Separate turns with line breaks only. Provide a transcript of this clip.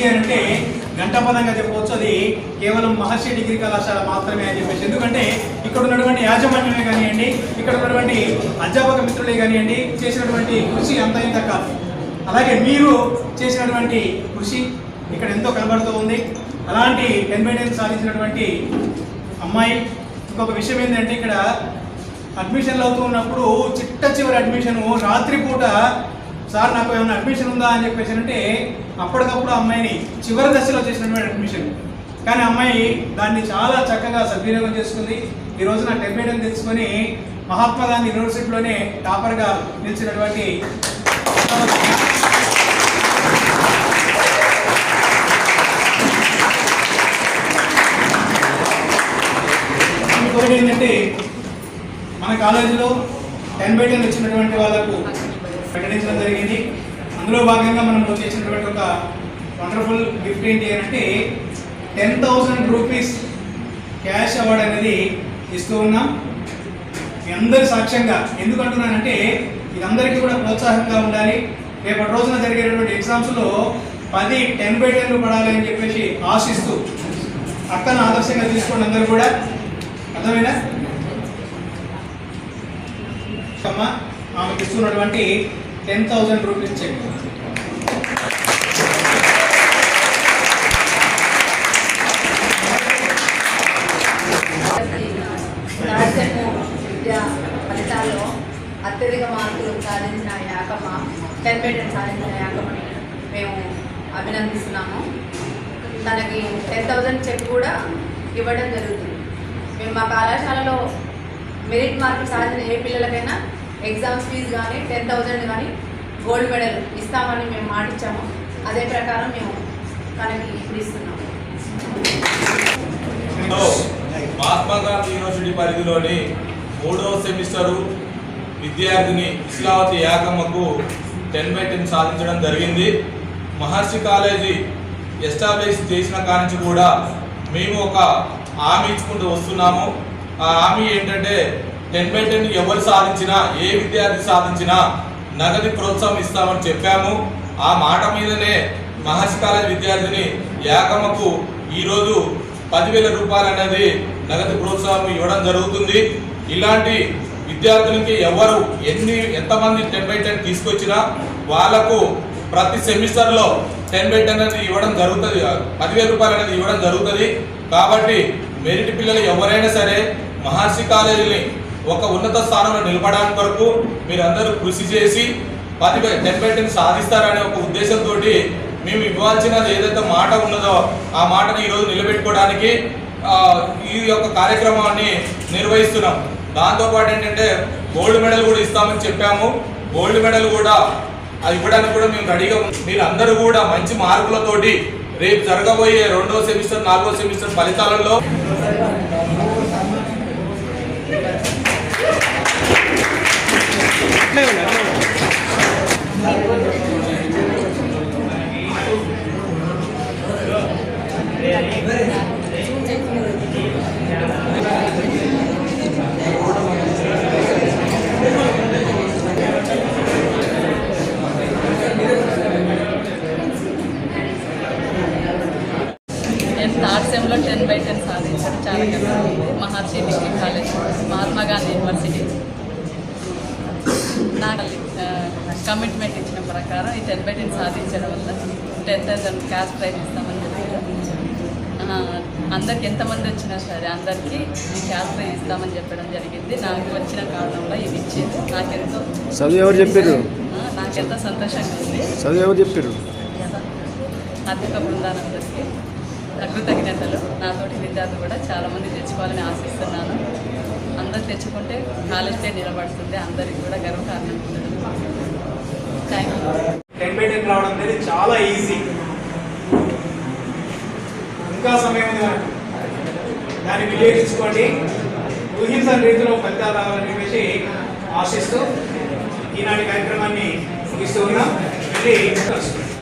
అంటే గంటపదంగా చెప్పవచ్చు. అది కేవలం మహర్షి డిగ్రీ కళాశాల మాత్రమే అని చెప్పేసి. ఎందుకంటే ఇక్కడ ఉన్నటువంటి యాజమాన్యమే కానివ్వండి ఇక్కడ ఉన్నటువంటి అధ్యాపక మిత్రులే కానివ్వండి చేసినటువంటి కృషి అంత ఇంత కాదు. అలాగే మీరు చేసినటువంటి కృషి ఇక్కడ ఎంతో కనబడుతూ ఉంది. అలాంటి కన్వీనియన్స్ సాధించినటువంటి అమ్మాయి. ఇంకొక విషయం ఏంటంటే ఇక్కడ అడ్మిషన్లు అవుతూ ఉన్నప్పుడు చిట్ట చివరి అడ్మిషన్ రాత్రిపూట సార్ నాకు ఏమైనా అడ్మిషన్ ఉందా అని చెప్పేసి అంటే అప్పటికప్పుడు అమ్మాయిని చివరి దశలో చేసినటువంటి అడ్మిషన్ కానీ అమ్మాయి దాన్ని చాలా చక్కగా సద్వినియోగం చేసుకుంది. ఈ రోజున టెర్మినేట్ తెచ్చుకొని మహాత్మా గాంధీ యూనివర్సిటీలోనే టాపర్గా నిలిచినటువంటి ఏంటంటే మన కాలేజీలో టెన్ బై టెన్ వచ్చినటువంటి వాళ్ళకు ప్రకటించడం జరిగింది. అందులో భాగంగా మనం చేసినటువంటి ఒక వండర్ఫుల్ గిఫ్ట్ ఏంటి అంటే ten thousand rupees cash award అనేది ఇస్తూ ఉన్నాం. మీ అందరి సాక్ష్యంగా. ఎందుకంటున్నానంటే ఇదందరికీ కూడా ప్రోత్సాహంగా ఉండాలి. రేపటి రోజున జరిగేటటువంటి ఎగ్జామ్స్లో పది టెన్ బై టెన్లు పడాలి అని చెప్పేసి ఆశిస్తూ అక్కను ఆదర్శంగా తీసుకోండి అందరూ కూడా. అర్థమైనా అమ్మా ఆమెకి ఇస్తున్నటువంటి టెన్ థౌసండ్ రూపీస్ చెక్
ఫలితాల్లో అత్యధిక మార్కులు సాధించిన యాకమ్మ టెన్ బెటెన్ సాధించిన యాకమ్మని మేము అభినందిస్తున్నాము. తనకి టెన్ థౌజండ్ చెక్ కూడా ఇవ్వడం జరుగుతుంది. మేము మా కళాశాలలో మెరిట్ మార్కులు సాధించిన ఏ పిల్లలకైనా ఎగ్జామ్స్ ఫీజు కానీ టెన్ థౌజండ్ కానీ గోల్డ్ మెడల్ ఇస్తామని మేము మాటిచ్చాము అదే ప్రకారం మేము తనకి ఇప్పుడు ఇస్తున్నాము
మహాత్మా గాంధీ యూనివర్సిటీ పరిధిలోని మూడవ సెమిస్టరు విద్యార్థిని ఇస్లావతి యాకమ్మకు టెన్ బై టెన్ సాధించడం జరిగింది. మహర్షి కాలేజీ ఎస్టాబ్లిష్ చేసిన కానించి కూడా మేము ఒక హామీ ఇచ్చుకుంటూ వస్తున్నాము. ఆ హామీ ఏంటంటే టెన్ బై టెన్ ఎవరు సాధించినా ఏ విద్యార్థి సాధించినా నగదు ప్రోత్సాహం ఇస్తామని చెప్పాము. ఆ మాట మీదనే మహర్షి కాలేజ్ విద్యార్థిని యాగమ్మకు ఈరోజు పదివేల రూపాయలు అనేది నగదు ప్రోత్సాహం ఇవ్వడం జరుగుతుంది. ఇలాంటి విద్యార్థులకి ఎవరు ఎన్ని ఎంతమంది టెన్ బై టెన్ తీసుకొచ్చినా వాళ్ళకు ప్రతి సెమిస్టర్లో టెన్ బై టెన్ అనేది ఇవ్వడం జరుగుతుంది. పదివేల రూపాయలు అనేది ఇవ్వడం జరుగుతుంది. కాబట్టి మెరిట్ పిల్లలు ఎవరైనా సరే మహర్షి కాలేజీని ఒక ఉన్నత స్థానంలో నిలబడడానికి వరకు మీరందరూ కృషి చేసి పది టెన్ బై టెన్ సాధిస్తారనే ఒక ఉద్దేశంతో మేము ఇవ్వాల్సినది ఏదైతే మాట ఉన్నదో ఆ మాటను ఈరోజు నిలబెట్టుకోవడానికి ఈ యొక్క కార్యక్రమాన్ని నిర్వహిస్తున్నాం. దాంతోపాటు ఏంటంటే గోల్డ్ మెడల్ కూడా ఇస్తామని చెప్పాము. గోల్డ్ మెడల్ కూడా అది ఇవ్వడానికి కూడా మేము రెడీగా ఉన్నాం మీరు అందరూ కూడా మంచి మార్కులతోటి రేపు జరగబోయే రెండో సెమిస్టర్ నాలుగో సెమిస్టర్ ఫలితాలలో
టెన్ సాధించాను చాలా గర్వంగా Maharshi degree college Mahatma Gandhi university. నాకు కమిట్మెంట్ ఇచ్చిన ప్రకారం ఈ టెన్ బై టెన్ సాధించడం వల్ల టెన్ థౌసండ్ క్యాష్ ప్రైజ్ ఇస్తామని చెప్పారు. అందరికి ఎంతమంది వచ్చినా సరే అందరికీ ఈ క్యాష్ ప్రైజ్ ఇస్తామని చెప్పడం జరిగింది. నాకు వచ్చిన కారణంలో ఇది ఇచ్చేది నాకెంతో
ఎవరు చెప్పారు?
నాకెంతో సంతోషంగా ఉంది.
చదువు ఎవరు చెప్పారు?
అధిక బృందానందరికి కృతజ్ఞతలు నాతోటి విద్యార్థులు కూడా చాలామంది తెచ్చుకోవాలని ఆశిస్తున్నాను. అందరు తెచ్చుకుంటే కాలేజ్ పేరు నిలబడుతుంది అందరికి కూడా గర్వకారణం thank you
ten by ten రావడం అనేది చాలా ఈజీ. ఇంకా సమయం ఉంది? మనకు దాన్ని వినియోగించుకోండి. ఊహించని రీతిలో ఫలితాలు రావాలని చెప్పేసి ఆశిస్తూ ఈనాటి కార్యక్రమాన్ని ముగిస్తూ ఉన్నాం.